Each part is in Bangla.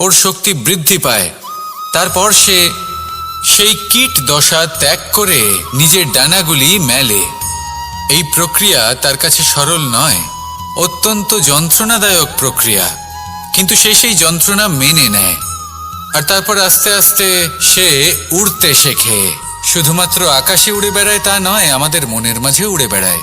ওর শক্তি বৃদ্ধি পায়। তারপর সে সেই কীট দশা ত্যাগ করে নিজের ডানাগুলি মেলে। এই প্রক্রিয়া তার কাছে সরল নয়, অত্যন্ত যন্ত্রণাদায়ক প্রক্রিয়া। কিন্তু সে সেই যন্ত্রণা মেনে নেয়। আর তারপর আস্তে আস্তে সে উড়তে শেখে। শুধুমাত্র আকাশে উড়ে বেড়ায় তা নয়, আমাদের মনের মাঝে উড়ে বেড়ায়।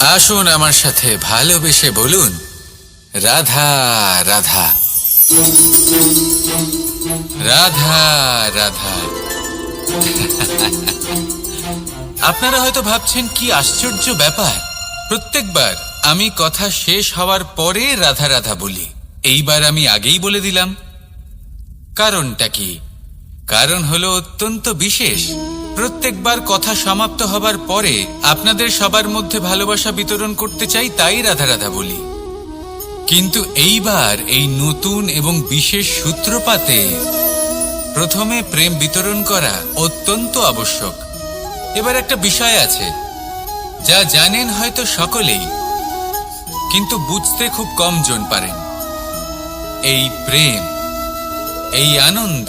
আসুন আমার সাথে ভালোবেসে বলুন, রাধা রাধা। রাধা রাধা। আপনারা হয়তো ভাবছেন, কি আশ্চর্য ব্যাপার। প্রত্যেকবার আমি কথা শেষ হওয়ার পরে রাধা রাধা বলি। এইবার আমি আগেই বলে দিলাম। কারণটা কি? কারণ হলো অত্যন্ত বিশেষ। প্রত্যেকবার কথা সমাপ্ত হবার পরে আপনাদের সবার মধ্যে ভালোবাসা বিতরণ করতে চাই তাই রাধা রাধা বলি। কিন্তু এইবার এই নতুন এবং বিশেষ সূত্রপাতে প্রথমে প্রেম বিতরণ করা অত্যন্ত আবশ্যক। এবার একটা বিষয় আছে, যা জানেন হয়তো সকলেই, কিন্তু বুঝতে খুব কম জন পারেন। এই প্রেম, এই আনন্দ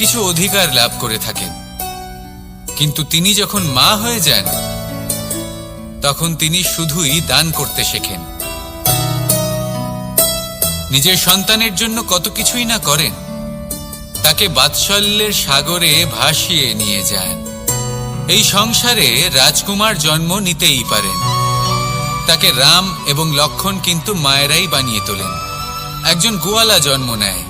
কিছু অধিকার লাভ করে থাকেন। কিন্তু তিনি যখন মা হয়ে যান, তখন তিনি শুধুই দান করতে শেখেন। নিজের সন্তানের জন্য কত কিছুই না করেন, তাকে বাৎসল্যের সাগরে ভাসিয়ে নিয়ে যান। এই সংসারে রাজকুমার জন্ম নিতেই পারেন। তাকে রাম এবং লক্ষণ কিন্তু মায়েরাই বানিয়ে তোলেন। একজন গোয়ালা জন্ম নেয়।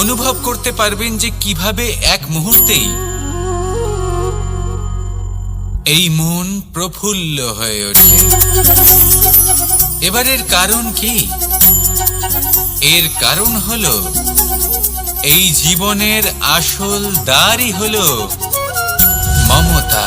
অনুভব করতে পারবেন যে কীভাবে এক মুহূর্তেই এই মন প্রফুল্ল হয়ে ওঠে। এবারের কারণ কি? এর কারণ হলো, এই জীবনের আসল দ্বারই হলো মমতা।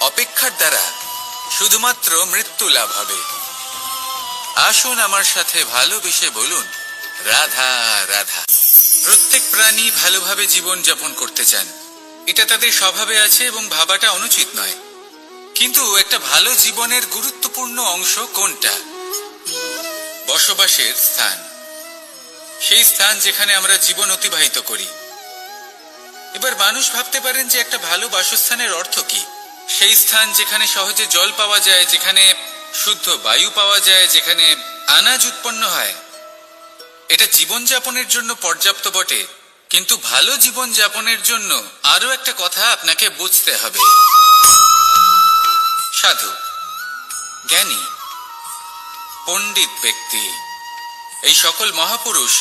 অপেক্ষার দ্বারা শুধুমাত্র মৃত্যু লাভ হবে। আসুন আমার সাথে ভালোবেসে বলুন, রাধা রাধা। প্রত্যেক প্রাণী ভালোভাবে জীবন যাপন করতে চান। এটা তাদের স্বভাবে আছে এবং ভাবাটা অনুচিত নয়। কিন্তু একটা ভালো জীবনের গুরুত্বপূর্ণ অংশ কোনটা? বসবাসের স্থান। সেই স্থান যেখানে আমরা জীবন অতিবাহিত করি। এবার মানুষ ভাবতে পারেন যে একটা ভালো বাসস্থানের অর্থ কি। সেই স্থান যেখানে সহজে জল পাওয়া যায়, যেখানে শুদ্ধ বায়ু পাওয়া যায়, যেখানে আনাজ উৎপন্ন হয়। এটা জীবনযাপনের জন্য পর্যাপ্ত বটে, কিন্তু ভালো জীবন যাপনের জন্য আরও একটা কথা আপনাকে বুঝতে হবে। সাধু, জ্ঞানী, পণ্ডিত ব্যক্তি, এই সকল মহাপুরুষ,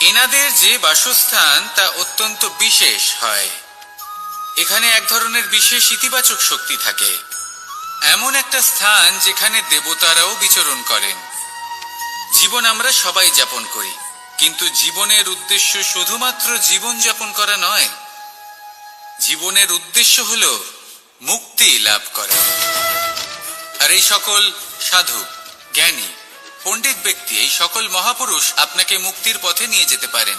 এনাদের যে বাসস্থান তা অত্যন্ত বিশেষ হয়। এখানে এক ধরনের বিশেষ ইতিবাচক শক্তি থাকে। এমন একটা স্থান যেখানে দেবতারাও বিচরণ করেন। জীবন আমরা সবাই যাপন করি, কিন্তু জীবনের উদ্দেশ্য শুধুমাত্র জীবন যাপন করা নয়, জীবনের উদ্দেশ্য হল মুক্তি লাভ করা। আর এই সকল সাধু, জ্ঞানী, পণ্ডিত ব্যক্তি, এই সকল মহাপুরুষ আপনাকে মুক্তির পথে নিয়ে যেতে পারেন।